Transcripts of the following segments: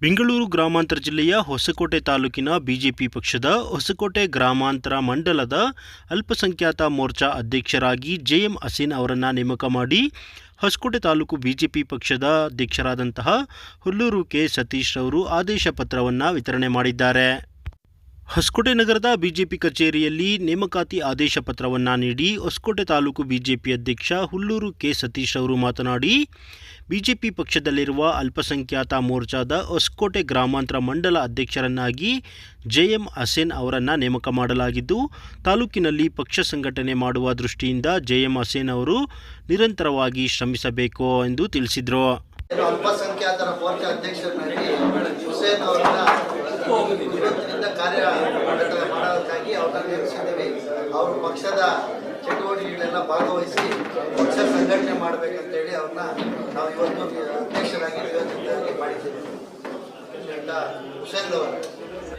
ಬೆಂಗಳೂರು ಗ್ರಾಮಾಂತರ ಜಿಲ್ಲೆಯ ಹೊಸಕೋಟೆ ತಾಲೂಕಿನ ಬಿಜೆಪಿ ಪಕ್ಷದ ಹೊಸಕೋಟೆ ಗ್ರಾಮಾಂತರ ಮಂಡಲದ ಅಲ್ಪಸಂಖ್ಯಾತ ಮೋರ್ಚಾ ಅಧ್ಯಕ್ಷರಾಗಿ ಜೆಎಂ ಹಸೀನ್ ಅವರನ್ನು ನೇಮಕ ಮಾಡಿ ಹೊಸಕೋಟೆ ತಾಲೂಕು ಬಿಜೆಪಿ ಪಕ್ಷದ ಅಧ್ಯಕ್ಷರಾದಂತಹ ಹುಲ್ಲೂರು ಕೆ ಸತೀಶ್ ಅವರು ಆದೇಶ ಪತ್ರವನ್ನು ವಿತರಣೆ ಮಾಡಿದ್ದಾರೆ. ಹೊಸಕೋಟೆ ನಗರದ ಬಿಜೆಪಿ ಕಚೇರಿಯಲ್ಲಿ ನೇಮಕಾತಿ ಆದೇಶ ಪತ್ರವನ್ನು ನೀಡಿ ಹೊಸಕೋಟೆ ತಾಲೂಕು ಬಿಜೆಪಿ ಅಧ್ಯಕ್ಷ ಹುಲ್ಲೂರು ಕೆ ಸತೀಶ್ ಅವರು ಮಾತನಾಡಿ ಬಿಜೆಪಿ ಪಕ್ಷದಲ್ಲಿರುವ ಅಲ್ಪಸಂಖ್ಯಾತ ಮೋರ್ಚಾದ ಹೊಸಕೋಟೆ ಗ್ರಾಮಾಂತರ ಮಂಡಲ ಅಧ್ಯಕ್ಷರನ್ನಾಗಿ ಜೆಎಂ ಹಸೇನ್ ಅವರನ್ನು ನೇಮಕ ಮಾಡಲಾಗಿದ್ದು, ತಾಲೂಕಿನಲ್ಲಿ ಪಕ್ಷ ಸಂಘಟನೆ ಮಾಡುವ ದೃಷ್ಟಿಯಿಂದ ಜೆಎಂ ಹಸೇನ್ ಅವರು ನಿರಂತರವಾಗಿ ಶ್ರಮಿಸಬೇಕು ಎಂದು ತಿಳಿಸಿದರು. ಅಲ್ಪಸಂಖ್ಯಾತರ ಮೋರ್ಚಾ ಅಧ್ಯಕ್ಷರನ್ನಾಗಿ ಹುಸೇನ್ ಅವರನ್ನ ಇವತ್ತಿನಿಂದ ಕಾರ್ಯ ಮಾಡೋದಕ್ಕಾಗಿ ಅವ್ರನ್ನ ನೇಮಿಸಿದ್ದೇವೆ. ಅವರು ಪಕ್ಷದ ಚಟುವಟಿಕೆಗಳೆಲ್ಲ ಭಾಗವಹಿಸಿ ಪಕ್ಷ ಸಂಘಟನೆ ಮಾಡಬೇಕಂತೇಳಿ ಅವ್ರನ್ನ ನಾವು ಇವತ್ತು ಅಧ್ಯಕ್ಷರಾಗಿ ನಿಯೋಜಿತರಾಗಿ ಮಾಡಿದ್ದೇವೆ.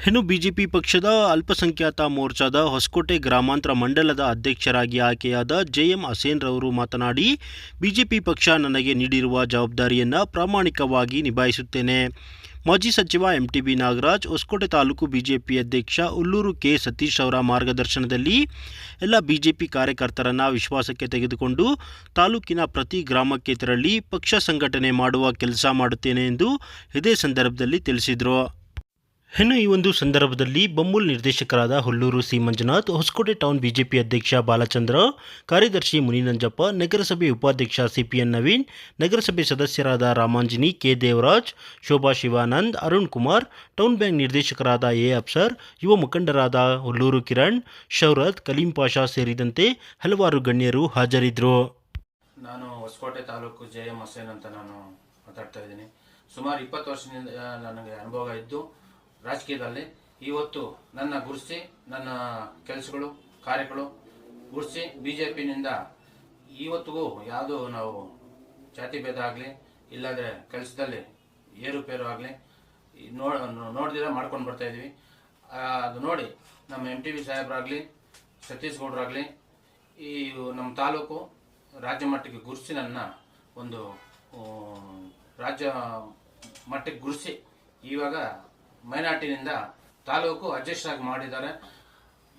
ಇನ್ನು ಬಿಜೆಪಿ ಪಕ್ಷದ ಅಲ್ಪಸಂಖ್ಯಾತ ಮೋರ್ಚಾದ ಹೊಸಕೋಟೆ ಗ್ರಾಮಾಂತರ ಮಂಡಲದ ಅಧ್ಯಕ್ಷರಾಗಿ ಆಯ್ಕೆಯಾದ ಜೆಎಂ ಹಸೇನ್ ರವರು ಮಾತನಾಡಿ, ಬಿಜೆಪಿ ಪಕ್ಷ ನನಗೆ ನೀಡಿರುವ ಜವಾಬ್ದಾರಿಯನ್ನು ಪ್ರಾಮಾಣಿಕವಾಗಿ ನಿಭಾಯಿಸುತ್ತೇನೆ. ಮಾಜಿ ಸಚಿವ ಎಂಟಿಬಿ ನಾಗರಾಜ್, ಹೊಸಕೋಟೆ ತಾಲೂಕು ಬಿಜೆಪಿ ಅಧ್ಯಕ್ಷ ಉಲ್ಲೂರು ಕೆ ಸತೀಶ್ ಅವರ ಮಾರ್ಗದರ್ಶನದಲ್ಲಿ ಎಲ್ಲ ಬಿಜೆಪಿ ಕಾರ್ಯಕರ್ತರನ್ನು ವಿಶ್ವಾಸಕ್ಕೆ ತೆಗೆದುಕೊಂಡು ತಾಲೂಕಿನ ಪ್ರತಿ ಗ್ರಾಮಕ್ಕೆ ತೆರಳಿ ಪಕ್ಷ ಸಂಘಟನೆ ಮಾಡುವ ಕೆಲಸ ಮಾಡುತ್ತೇನೆ ಎಂದು ಇದೇ ಸಂದರ್ಭದಲ್ಲಿ ತಿಳಿಸಿದರು. ಇನ್ನು ಈ ಒಂದು ಸಂದರ್ಭದಲ್ಲಿ ಬೊಮ್ಮೂಲ್ ನಿರ್ದೇಶಕರಾದ Hullur C. Manjunath, Hoskote town BJP ಅಧ್ಯಕ್ಷ ಬಾಲಚಂದ್ರ, ಕಾರ್ಯದರ್ಶಿ ಮುನಿನಂಜಪ್ಪ, ನಗರಸಭೆ ಉಪಾಧ್ಯಕ್ಷ ಸಿಪಿಎನ್ ನವೀನ್, ನಗರಸಭೆ ಸದಸ್ಯರಾದ Ramanjini K. Devaraj, Shobha Shivanand, Arun Kumar, town bank ನಿರ್ದೇಶಕರಾದ ಎ. ಅಪ್ಸರ್ ಯುವ ಮುಖಂಡರಾದ ಹುಲ್ಲೂರು ಕಿರಣ್, ಶೌರತ್, ಕಲೀಂ ಪಾಷಾ ಸೇರಿದಂತೆ ಹಲವಾರು ಗಣ್ಯರು ಹಾಜರಿದ್ದರು ನಾನು ಹೊಸಕೋಟೆ ತಾಲೂಕು ಜೆ ನಾನು ಮಾತಾಡ್ತಾ ಇದ್ದೀನಿ. ಸುಮಾರು ಇಪ್ಪತ್ತು ವರ್ಷದಿಂದ ನನಗೆ ಅನುಭವ ಇದ್ದು ರಾಜಕೀಯದಲ್ಲಿ ಇವತ್ತು ನನ್ನ ಗುರುಸಿ, ನನ್ನ ಕೆಲಸಗಳು, ಕಾರ್ಯಗಳು ಗುರುಸಿ ಬಿ ಜೆ ಪಿನಿಂದ ಇವತ್ತಿಗೂ ಯಾವುದೋ ನಾವು ಜಾತಿ ಭೇದ ಆಗಲಿ, ಇಲ್ಲಾಂದರೆ ಕೆಲಸದಲ್ಲಿ ಏರುಪೇರು ಆಗಲಿ ನೋಡ್, ನೋಡ್ದಿರ ಮಾಡ್ಕೊಂಡು ಬರ್ತಾ ಇದೀವಿ. ಅದು ನೋಡಿ ನಮ್ಮ ಎಂ ಟಿ ವಿ ಸಾಹೇಬ್ರಾಗಲಿ ಸತೀಶ್ ಈ ನಮ್ಮ ತಾಲೂಕು ರಾಜ್ಯ ಮಟ್ಟಕ್ಕೆ ಗುರುಸಿ ನನ್ನ ಒಂದು ರಾಜ್ಯ ಮಟ್ಟಕ್ಕೆ ಗುರುಸಿ. ಇವಾಗ ಮೈನಾಟಿನಿಂದ ತಾಲೂಕು ಅಧ್ಯಕ್ಷರಾಗಿ ಮಾಡಿದ್ದಾರೆ.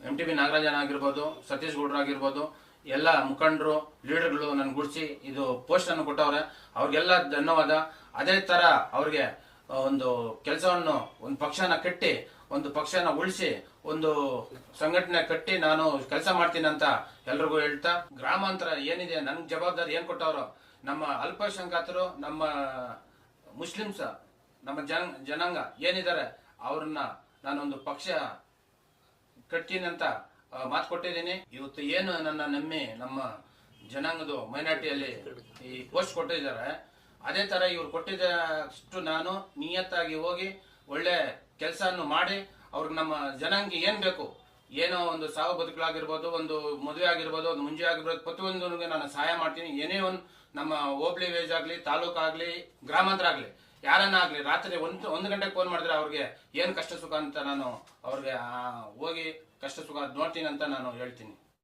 ಎಂ ಟಿ ಬಿ ನಾಗರಾಜನ್ ಆಗಿರ್ಬೋದು, ಸತೀಶ್ ಗೌಡ್ರಾಗಿರ್ಬೋದು ಎಲ್ಲ ಮುಖಂಡರು, ಲೀಡರ್ಗಳು ನನ್ನ ಗುಡಿಸಿ ಇದು ಪೋಸ್ಟ್ ಅನ್ನು ಕೊಟ್ಟವ್ರೆ. ಅವ್ರಿಗೆಲ್ಲ ಧನ್ಯವಾದ. ಅದೇ ತರ ಅವ್ರಿಗೆ ಒಂದು ಕೆಲಸವನ್ನು, ಒಂದು ಪಕ್ಷನ ಕಟ್ಟಿ, ಒಂದು ಪಕ್ಷನ ಉಳಿಸಿ, ಒಂದು ಸಂಘಟನೆ ಕಟ್ಟಿ ನಾನು ಕೆಲಸ ಮಾಡ್ತೀನಿ ಅಂತ ಎಲ್ರಿಗೂ ಹೇಳ್ತಾ, ಗ್ರಾಮಾಂತರ ಏನಿದೆ ನನ್ ಜವಾಬ್ದಾರಿ ಏನು ಕೊಟ್ಟವರು, ನಮ್ಮ ಅಲ್ಪಸಂಖ್ಯಾತರು, ನಮ್ಮ ಮುಸ್ಲಿಮ್ಸ್ ನಮ್ಮ ಜನ ಜನಾಂಗ ಏನಿದ್ದಾರೆ, ಅವ್ರನ್ನ ನಾನೊಂದು ಪಕ್ಷ ಕಟ್ತೀನಿ ಅಂತ ಮಾತು ಕೊಟ್ಟಿದ್ದೀನಿ. ಇವತ್ತು ಏನು ನನ್ನ ನಮ್ಮಿ, ನಮ್ಮ ಜನಾಂಗದ ಮೈನಾರಿಟಿಯಲ್ಲಿ ಈ ಪೋಸ್ಟ್ ಕೊಟ್ಟಿದ್ದಾರೆ, ಅದೇ ತರ ಇವ್ರು ಕೊಟ್ಟಿದ್ದಷ್ಟು ನಾನು ನಿಯತ್ತಾಗಿ ಹೋಗಿ ಒಳ್ಳೆ ಕೆಲಸವನ್ನು ಮಾಡಿ, ಅವ್ರಿಗೆ ನಮ್ಮ ಜನಾಂಗ ಏನ್ ಬೇಕು, ಏನೋ ಒಂದು ಸಾವು ಬದುಕಲಾಗಿರ್ಬೋದು ಒಂದು ಮದುವೆ ಆಗಿರ್ಬೋದು, ಒಂದು ಮುಂಜೆ ಆಗಿರ್ಬೋದು ಪ್ರತಿಯೊಂದು ನಾನು ಸಹಾಯ ಮಾಡ್ತೀನಿ. ಏನೇ ಒಂದು ನಮ್ಮ ಹೋಬ್ಳಿ ವೇಜ್ ಆಗಲಿ ತಾಲೂಕು ಆಗ್ಲಿ ಗ್ರಾಮಾಂತರ ಆಗ್ಲಿ ಯಾರನ್ನ ಆಗ್ಲಿ ರಾತ್ರಿ ಒಂದು ಒಂದು ಗಂಟೆಗೆ ಫೋನ್ ಮಾಡಿದ್ರೆ ಅವ್ರಿಗೆ ಏನು ಕಷ್ಟ ಸುಖ ಅಂತ ನಾನು ಅವ್ರಿಗೆ ಹೋಗಿ ಕಷ್ಟ ಸುಖ ನೋಡ್ತೀನಿ ಅಂತ ನಾನು ಹೇಳ್ತೀನಿ.